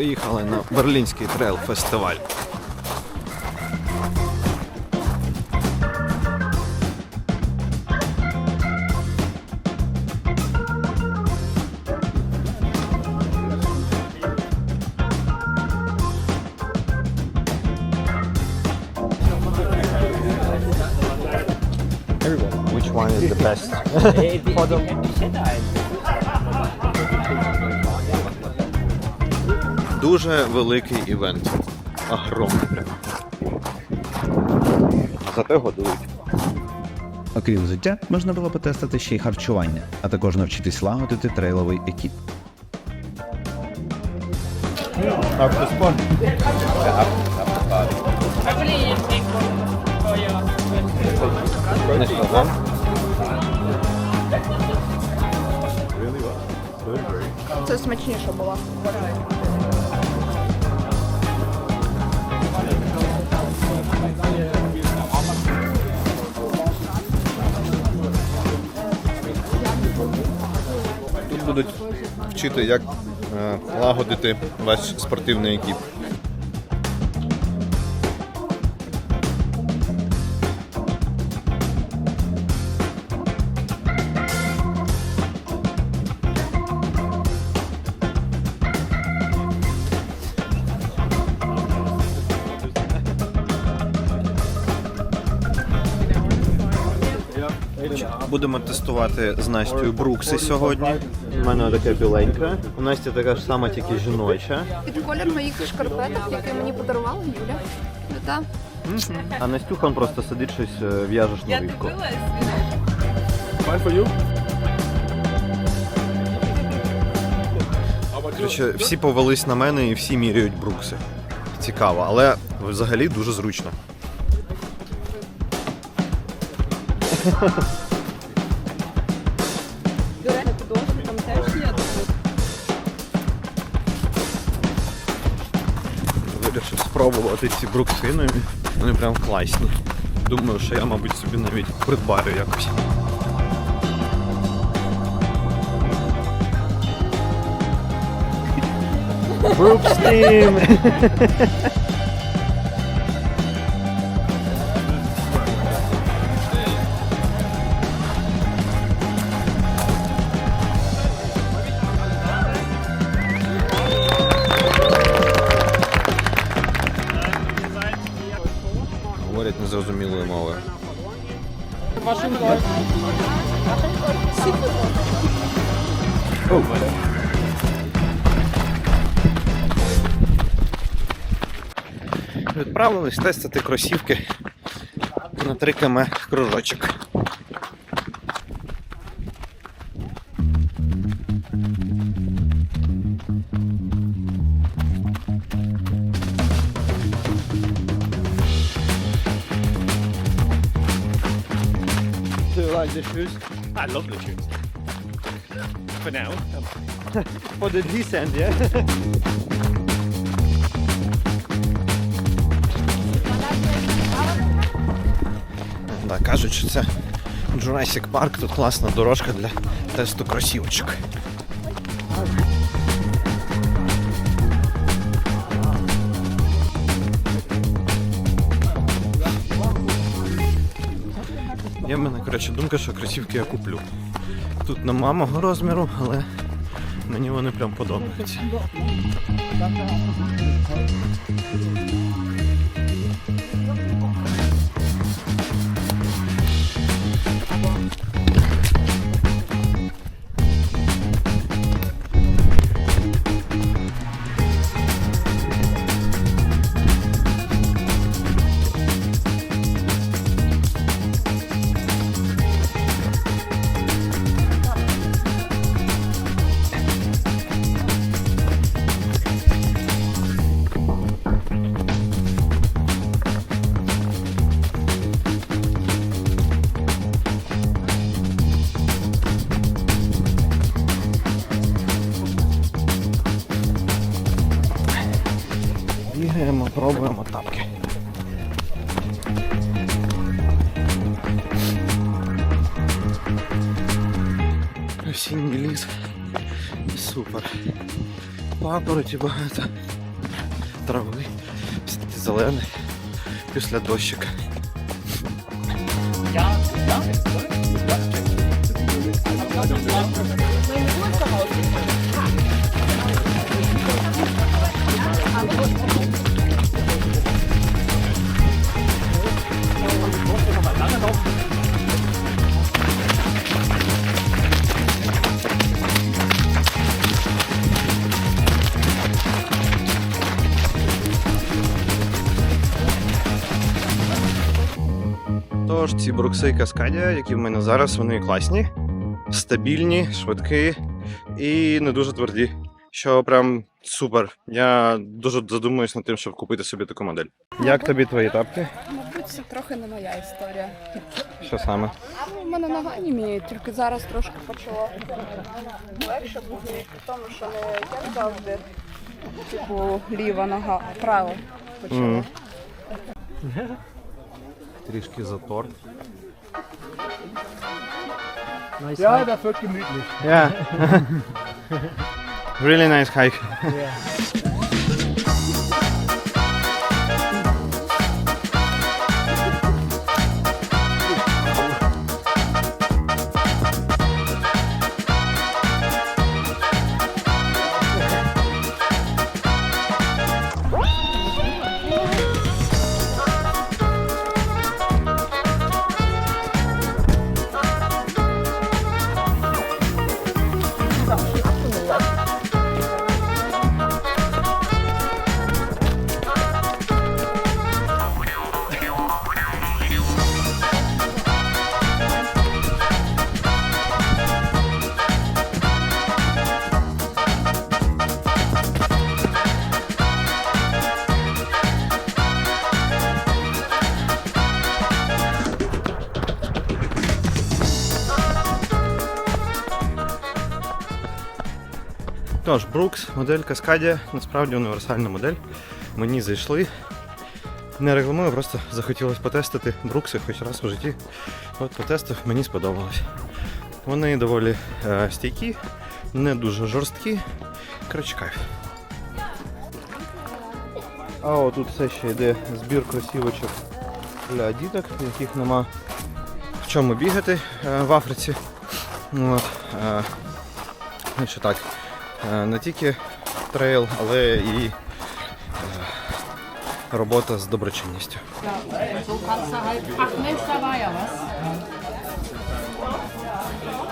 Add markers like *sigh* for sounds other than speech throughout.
Приїхали на Берлінський трейл фестиваль. Which one is the best? *laughs* Дуже великий івент. Огромний прям. Зате годують. Окрім взуття, можна було потестити ще й харчування, а також навчитись лагодити трейловий екіп. Це смачніше було. Будуть вчити, як е, лагодити ваш спортивний екіп. Будемо тестувати з Настю Брукси сьогодні. У мене така біленька. У Насті така ж сама, тільки жіноча. Під колір моїх шкарпеток, які мені подарувала Юля. Та А Настюхан просто сидить щось е, в'яже шнурівку. Коротше, всі повелись на мене і всі міряють брукси. Цікаво, але взагалі дуже зручно. Вирішив спробувати ці бруксини. Вони прям класні. Думаю, що я, мабуть, собі навіть придбаю якось. Брукстин! Говорять незрозумілою мовою. Відправились тестити кросівки на 3 км кружочок. The shoes? I love the tunes. For now. For the descent, yeah? Да, кажуть, що це Jurassic Park, тут класна дорожка для тесту кросівочок. Коротше, думка, що кросівки я куплю. Тут нема мого розміру, але мені вони прям подобаються. рибки. Осінній ліс. Супер. Папороті багато. Трави. Все-таки зелене. Після дощика. Я, я, Тож ці брукси і каскадія, які в мене зараз, вони класні, стабільні, швидкі і не дуже тверді. Що прям супер. Я дуже задумуюсь над тим, щоб купити собі таку модель. Як тобі твої тапки? Мабуть, це трохи не моя історія. Що саме? У мене нога німіє, тільки зараз трошки почало легше бути, тому, що не як завжди, типу, ліва нога, а права почала. Мгм. Трішки затор. Ja, das wird gemütlich. Yeah. *laughs* really nice hike. Тож, Брукс, модель Каскадія, насправді універсальна модель. Мені зайшли. Не рекламую, просто захотілося потестити брукси хоч раз у житті. От потестив, мені сподобалось. Вони доволі е, стійкі, не дуже жорсткі. Коротше, кайф. А о, тут все ще йде збір кросівочок для діток, яких нема в чому бігати е, в Африці. От, е, значить так, е, Е, не тільки трейл, але і е, робота з доброчинністю.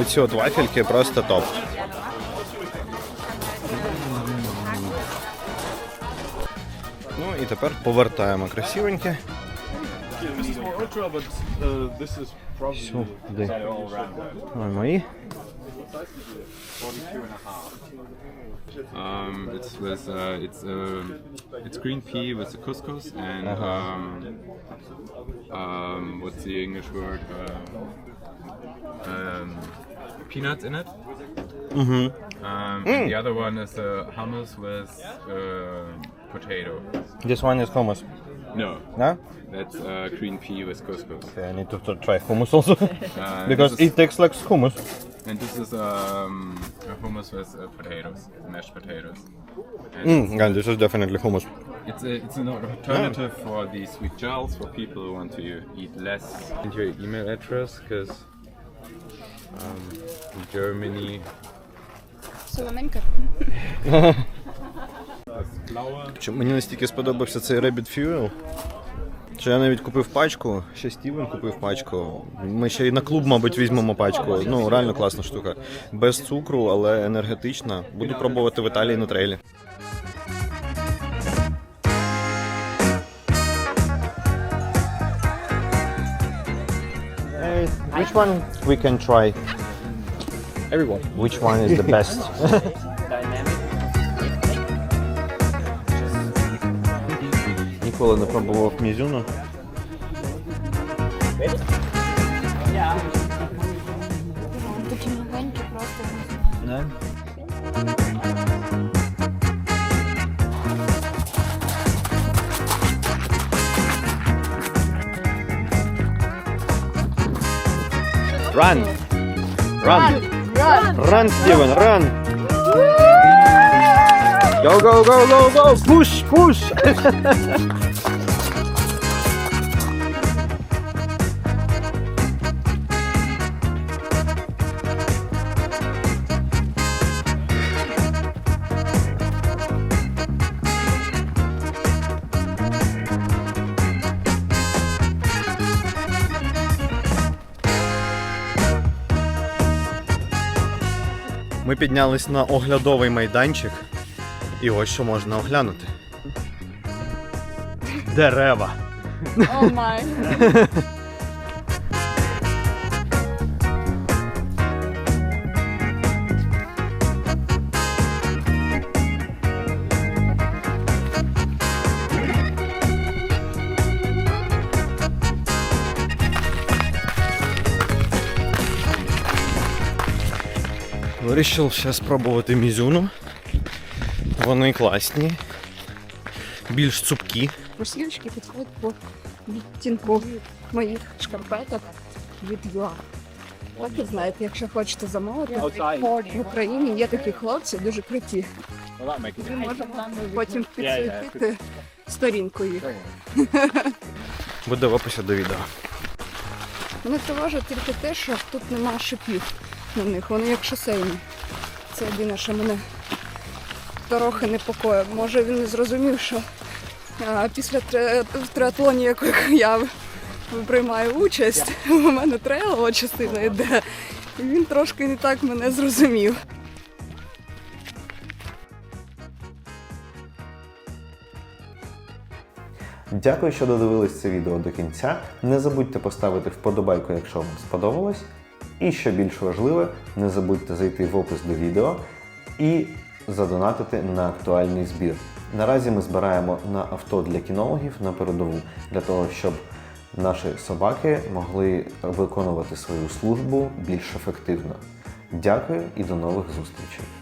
Оці от вафельки просто топ. Ну і тепер повертаємо красивеньки. Сюди. Ой, мої. and a half. Um, it's with uh, it's uh, it's green pea with the couscous and uh-huh. um, um, what's the English word? Uh, um, peanuts in it. Mm-hmm. Um, mm. The other one is uh, hummus with uh, potato. This one is hummus. No. No? That's uh, green pea with couscous. Okay, I need to, to try hummus also. Uh, *laughs* because it tastes like hummus. and this is um, a hummus with uh, potatoes, mashed potatoes. And Mm, yeah, this is definitely hummus. It's a, it's an alternative for the sweet gels for people who want to eat less. And your email address, because um, in Germany, Солоненька. *laughs* Чи мені настільки сподобався цей Rabbit Fuel, що я навіть купив пачку, ще Стівен купив пачку. Ми ще й на клуб, мабуть, візьмемо пачку. Ну, реально класна штука. Без цукру, але енергетична. Буду пробувати в Італії на трейлі. Which one we can try? Everyone. Which one is the best? *laughs* Ніколи не пробував мізюну. Такі маленькі просто. Не? Run! Run! Run, Steven, run! Go, go, go, go, go! Push, push! Ми піднялись на оглядовий майданчик, і ось що можна оглянути. Дерева. О май. Вирішив ще спробувати мізюну. Вони класні, більш цупкі. Кросівочки підходять по відтінку моїх шкарпеток від Юа. Так і знаєте, якщо хочете замовити, в Україні є такі хлопці, дуже круті. Ми можемо потім підсвітити сторінку їх. Буде в описі до відео. Мене тривожить тільки те, що тут нема шипів на них, вони як шосейні. Це єдине, що мене трохи непокоїть. Може він не зрозумів, що а, після в триатлоні, якого я приймаю участь, у мене трейлова частина йде. І він трошки не так мене зрозумів. Дякую, що додивились це відео до кінця. Не забудьте поставити вподобайку, якщо вам сподобалось. І що більш важливе, не забудьте зайти в опис до відео і задонатити на актуальний збір. Наразі ми збираємо на авто для кінологів на передову для того, щоб наші собаки могли виконувати свою службу більш ефективно. Дякую і до нових зустрічей!